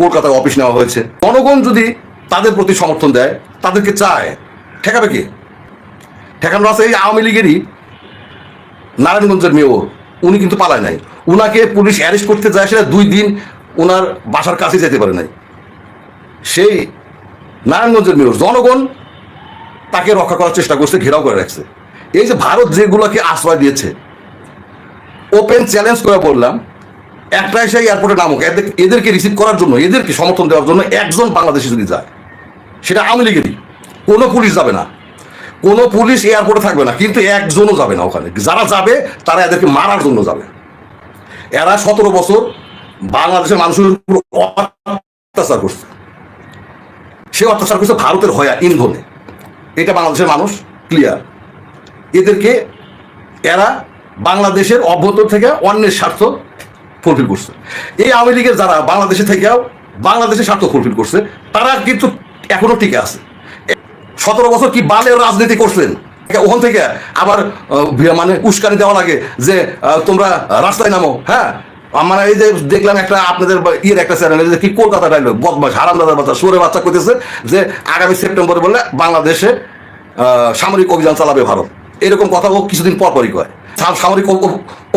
কলকাতায় অফিস নেওয়া হয়েছে। জনগণ যদি তাদের প্রতি সমর্থন দেয়, তাদেরকে চায়, ঠেকাবে কি? ঠেকানো আছে এই আওয়ামী লীগেরই নারায়ণগঞ্জের মেয়র, উনি কিন্তু পালায় নাই। উনাকে পুলিশ অ্যারেস্ট করতে যায়, সেটা দুই দিন ওনার বাসার কাছে যেতে পারে নাই। সেই নারায়ণগঞ্জের মেয়র, জনগণ তাকে রক্ষা করার চেষ্টা করছে, ঘেরাও করে রাখছে। এই যে ভারত যেগুলোকে আশ্রয় দিয়েছে ওপেন চ্যালেঞ্জ করে বললাম একটা এসে এয়ারপোর্টে নামুক। এদের- এদেরকে রিসিভ করার জন্য, এদেরকে সমর্থন দেওয়ার জন্য একজন বাংলাদেশি যদি যায়, সেটা আওয়ামী লীগেরই। কোনো পুলিশ যাবে না। কোনো পুলিশ এয়ারপোর্টে থাকবে না, কিন্তু একজনও যাবে না ওখানে। যারা যাবে, তারা এদেরকে মারার জন্য যাবে। এরা সতেরো বছর বাংলাদেশের মানুষের উপর অত্যাচার করছে। সে অত্যাচার করছে ভারতের হয়া, ইন্ধনে। এটা বাংলাদেশের মানুষ ক্লিয়ার এদেরকে এরা বাংলাদেশের অভ্যন্তর থেকে অন্যের স্বার্থ ফুলফিল করছে। এই আওয়ামী লীগের যারা বাংলাদেশে থেকেও বাংলাদেশের স্বার্থ ফুলফিল করছে, তারা কিন্তু এখনও টিকে আছে। সতেরো বছর কি বালের রাজনীতি করছেন ওখান থেকে আবার মানে উস্কানি দেওয়া লাগে যে তোমরা রাস্তায় নামো হ্যাঁ? আমরা এই যে দেখলাম একটা আপনাদের ইয়ের একটা চ্যানেল যে কি কলকাতা ডাইলগ বদমাস হারামদাদার বাচ্চা সুরে বাচ্চা করতেছে যে আগামী সেপ্টেম্বরে বললে বাংলাদেশে সামরিক অভিযান চালাবে ভারত। এরকম কথা ও কিছুদিন পর পরই কয় সামরিক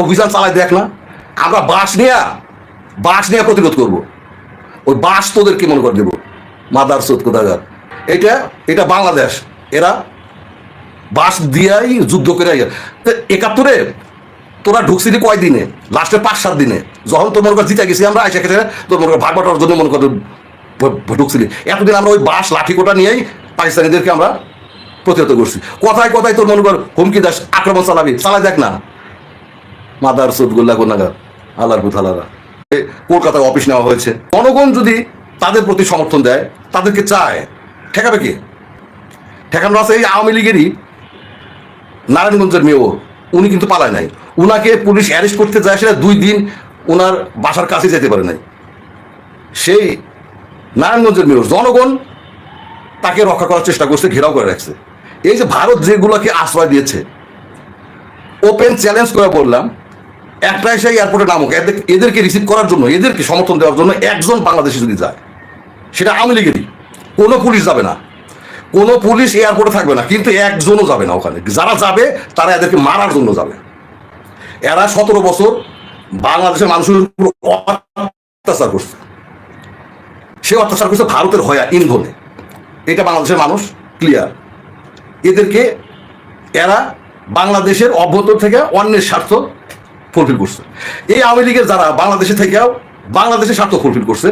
অভিযান চালায় দেখ না। আমরা বাঁশ নেয়া বাঁশ নেয়া প্রতিরোধ করব। ওই বাঁশ তোদের কি মনে করে দেবো? মাদার সোদ কোথাকার? এটা এটা বাংলাদেশ। এরা বাস দিয়াই যুদ্ধ করে একাত্তরে তোরা ঢুকছিলি কয় দিনে লাস্টে পাঁচ, সাত দিনে। যখন তোর মনে জিতে গেছি আমরা, আইসা খেতে তোর মনে ভাগ বাটার জন্য মনে কর ঢুকছিলি। এতদিন আমরা ওই বাস লাঠি কোটা নিয়েই পাকিস্তানিদেরকে আমরা প্রতিহত করছি। কথায় কথায় তোর মনে কর, হুমকি দাস, আক্রমণ চালাবি চালাই দেখ না। মাদার সুদগুল্লা কোনাগার আল্লাহর পুথালারা কলকাতায় অফিস নেওয়া হয়েছে। জনগণ যদি তাদের প্রতি সমর্থন দেয়, তাদেরকে চায়, ঠেকাবে কি? ঠেকানো আছে এই আওয়ামী লীগেরই নারায়ণগঞ্জের মেয়র। উনি কিন্তু পালায় নাই। উনাকে পুলিশ অ্যারেস্ট করতে যায় সেটা দুই দিন ওনার বাসার কাছে যেতে পারে নাই। সেই নারায়ণগঞ্জের মেয়র, জনগণ তাকে রক্ষা করার চেষ্টা করছে, ঘেরাও করে রাখছে। এই যে ভারত যেগুলোকে আশ্রয় দিয়েছে ওপেন চ্যালেঞ্জ করে বললাম একটা এসে এয়ারপোর্টে নামুক। এদেরকে রিসিভ করার জন্য, এদেরকে সমর্থন দেওয়ার জন্য একজন বাংলাদেশি যদি যায়, সেটা আওয়ামী লীগেরই। কোনো পুলিশ যাবে না। কোনো পুলিশ এয়ারপোর্টে থাকবে না, কিন্তু একজনও যাবে না ওখানে। যারা যাবে, তারা এদেরকে মারার জন্য যাবে। এরা সতেরো বছর বাংলাদেশের মানুষের উপর অত্যাচার করছে। সে অত্যাচার করছে ভারতের হয়া ইন্ধনে। এটা বাংলাদেশের মানুষ ক্লিয়ার এদেরকে এরা বাংলাদেশের অভ্যন্তর থেকে অন্যের স্বার্থ ফুলফিল করছে। এই আওয়ামী লীগের যারা বাংলাদেশে থেকেও বাংলাদেশের স্বার্থ ফুলফিল করছে